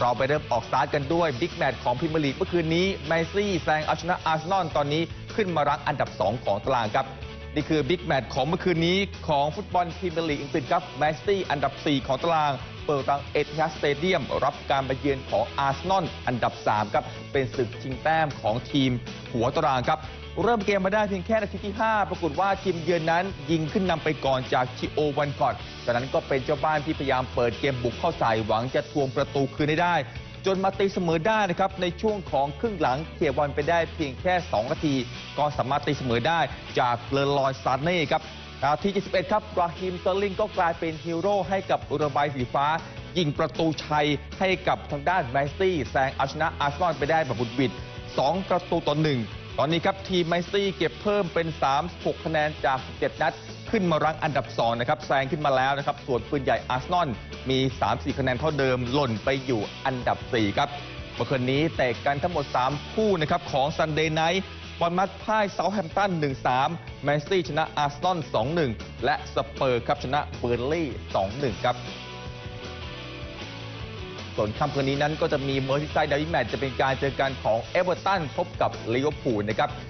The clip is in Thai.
เราไปเริ่มออกสตาร์ทกันด้วยบิ๊กแมตช์ของพรีเมียร์ลีกเมื่อคืนนี้แมนซี่แซงเอาชนะอาร์เซนอลตอนนี้ขึ้นมารั้งอันดับ 2 ของตารางครับ นี่คือบิ๊กแมตช์ของเมื่อคืนนี้ของฟุตบอลพรีเมียร์ลีกอังกฤษครับแมนซี่อันดับ 4 ของตาราง เปิดรังเอทิฮัดสเตเดียมรับการไปเยือนของอาร์เซนอลอันดับ 3 ครับ เป็นศึกชิงแต้มของทีมหัวตารางครับ เริ่มเกมมาได้เพียงแค่นาทีที่ 5 ปรากฏว่าทีมเยือนนั้นยิงขึ้นนำไปก่อนจากชิโอวันก่อนจากนั้นก็เป็นเจ้าบ้านที่พยายามเปิดเกมบุกเข้าใส่หวังจะทวงประตูคืนได้ จนมาตีเสมอได้นะครับในช่วงของครึ่งหลังเขียบอลไปได้เพียงแค่ 2 นาที ก็สามารถตีเสมอได้จากเลอลอยซานเน่ครับ นาที71ครับราฮิมเตอร์ลิงก็กลายเป็นฮีโร่ให้กับอุรบายสีฟ้า ยิงประตูชัยให้กับทางด้านแมนซี่แซงเอาชนะอาร์เซนอลไปได้แบบบุดบิด 2 ประตูต่อ1ตอนนี้ครับทีมแมนซี่เก็บเพิ่มเป็น 36 คะแนนจาก 17 นัด ขึ้นมารั้งอันดับ 2 นะครับแซงขึ้นมาแล้วนะครับ ส่วนปืนใหญ่อาร์เซนอลมี 3-4 คะแนนเท่าเดิมหล่นไปอยู่อันดับ 4 ครับเมื่อคืนนี้เตะกันทั้งหมด 3 คู่นะครับของซันเดย์ไนท์ บอลมัดพ่ายเซาท์แฮมปตัน 1-3 แมนซี่ชนะอาร์เซนอล 2-1 และสเปอร์ครับชนะเบอร์ลี่ 2-1 ครับส่วนค่ำคืนนี้นั้นก็จะมีเมอร์ซิไซด์ดาวิแมตจะเป็นการเจอกันของเอเวอร์ตันพบกับลิเวอร์พูลนะครับ